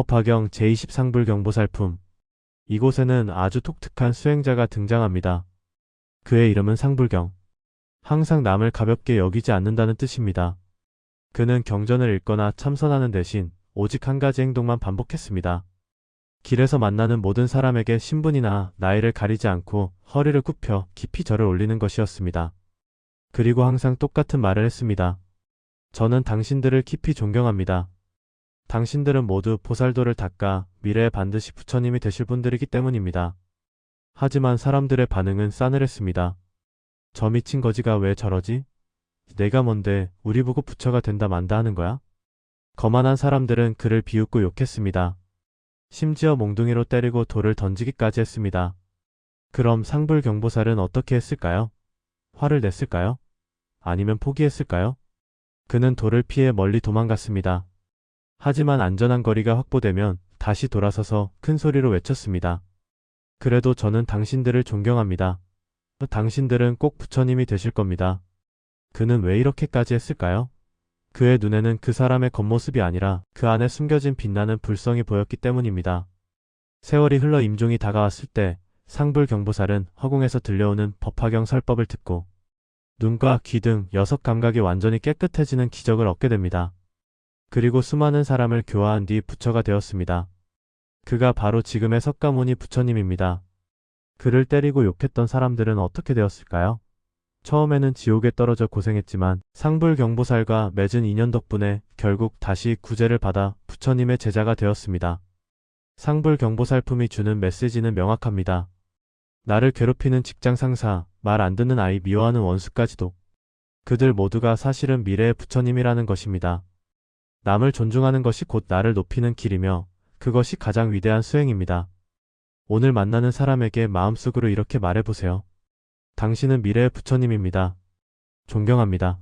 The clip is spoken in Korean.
법화경 제20 상불경보살품. 이곳에는 아주 독특한 수행자가 등장합니다. 그의 이름은 상불경. 항상 남을 가볍게 여기지 않는다는 뜻입니다. 그는 경전을 읽거나 참선하는 대신 오직 한 가지 행동만 반복했습니다. 길에서 만나는 모든 사람에게 신분이나 나이를 가리지 않고 허리를 굽혀 깊이 절을 올리는 것이었습니다. 그리고 항상 똑같은 말을 했습니다. 저는 당신들을 깊이 존경합니다. 당신들은 모두 보살도를 닦아 미래에 반드시 부처님이 되실 분들이기 때문입니다. 하지만 사람들의 반응은 싸늘했습니다. 저 미친 거지가 왜 저러지? 내가 뭔데 우리 보고 부처가 된다 만다 하는 거야? 거만한 사람들은 그를 비웃고 욕했습니다. 심지어 몽둥이로 때리고 돌을 던지기까지 했습니다. 그럼 상불경보살은 어떻게 했을까요? 화를 냈을까요? 아니면 포기했을까요? 그는 돌을 피해 멀리 도망갔습니다. 하지만 안전한 거리가 확보되면 다시 돌아서서 큰 소리로 외쳤습니다. 그래도 저는 당신들을 존경합니다. 당신들은 꼭 부처님이 되실 겁니다. 그는 왜 이렇게까지 했을까요? 그의 눈에는 그 사람의 겉모습이 아니라 그 안에 숨겨진 빛나는 불성이 보였기 때문입니다. 세월이 흘러 임종이 다가왔을 때 상불경보살은 허공에서 들려오는 법화경 설법을 듣고 눈과 귀 등 여섯 감각이 완전히 깨끗해지는 기적을 얻게 됩니다. 그리고 수많은 사람을 교화한 뒤 부처가 되었습니다. 그가 바로 지금의 석가모니 부처님입니다. 그를 때리고 욕했던 사람들은 어떻게 되었을까요? 처음에는 지옥에 떨어져 고생했지만 상불경보살과 맺은 인연 덕분에 결국 다시 구제를 받아 부처님의 제자가 되었습니다. 상불경보살 품이 주는 메시지는 명확합니다. 나를 괴롭히는 직장 상사, 말 안 듣는 아이 미워하는 원수까지도 그들 모두가 사실은 미래의 부처님이라는 것입니다. 남을 존중하는 것이 곧 나를 높이는 길이며 그것이 가장 위대한 수행입니다. 오늘 만나는 사람에게 마음속으로 이렇게 말해보세요. 당신은 미래의 부처님입니다. 존경합니다.